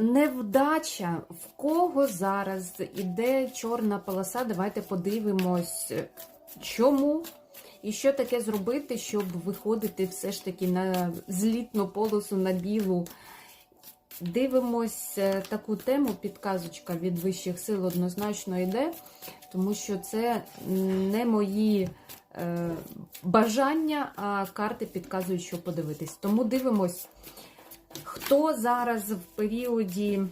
Невдача, в кого зараз іде чорна полоса, давайте подивимось, чому і що таке зробити, щоб виходити все ж таки на злітну полосу на білу. Дивимось е, таку тему, підказочка від вищих сил однозначно йде, тому що це не мої е, бажання, а карти підказують, що подивитись. Тому дивимось, хто зараз в періоді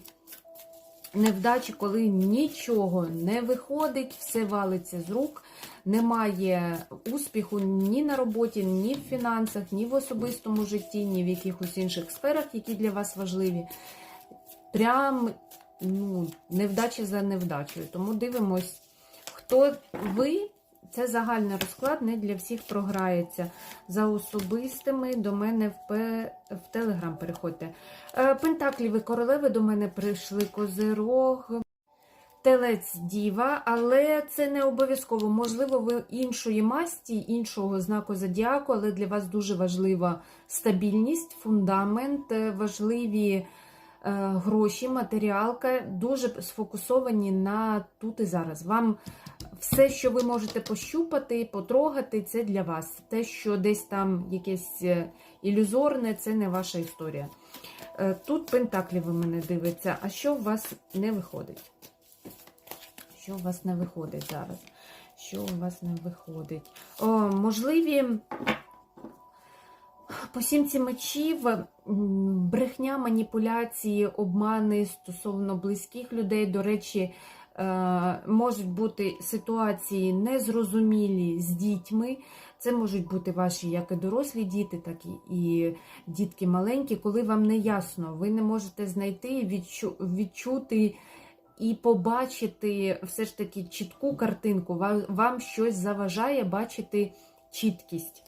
невдачі, коли нічого не виходить, все валиться з рук, немає успіху ні на роботі, ні в фінансах, ні в особистому житті, ні в якихось інших сферах, які для вас важливі. Прям ну, невдача за невдачею. Тому дивимось, хто ви. Це загальний розклад, не для всіх програється. За особистими до мене в, в Телеграм переходьте. Е, Пентаклі ви королеви до мене прийшли козирог, телець діва, але це не обов'язково. Можливо, ви іншої масті, іншого знаку зодіаку, але для вас дуже важлива стабільність, фундамент, е, важливі е, гроші, матеріалка, дуже сфокусовані на тут і зараз. Вам все, що ви можете пощупати, потрогати, це для вас. Те, що десь там якесь е, ілюзорне, це не ваша історія. Е, Тут пентаклі ви мене дивиться. А що у вас не виходить? Що у вас не виходить зараз? Що у вас не виходить? О, можливі по сімці мечів брехня, маніпуляції, обмани стосовно близьких людей. До речі, можуть бути ситуації незрозумілі з дітьми. Це можуть бути ваші як і дорослі діти, так і, дітки маленькі, коли вам не ясно, ви не можете знайти, відчу, відчути і побачити все ж таки чітку картинку. Вам щось заважає бачити чіткість.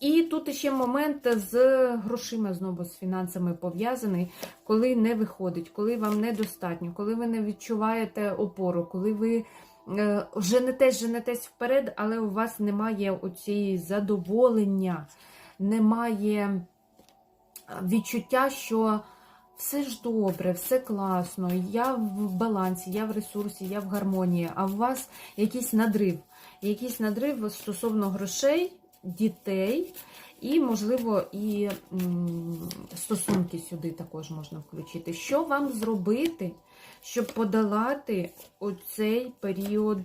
І тут ще момент з грошима, знову з фінансами пов'язаний, коли не виходить, коли вам недостатньо, коли ви не відчуваєте опору, коли ви е, женетесь, женетесь вперед, але у вас немає оцієї задоволення, немає відчуття, що все ж добре, все класно, я в балансі, я в ресурсі, я в гармонії, а у вас якийсь надрив, якийсь надрив стосовно грошей дітей, і, можливо, і стосунки сюди також можна включити. Що вам зробити, щоб подолати оцей період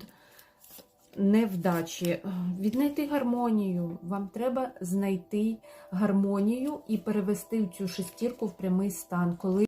невдачі? Віднайти гармонію. Вам треба знайти гармонію і перевести цю шестірку в прямий стан. коли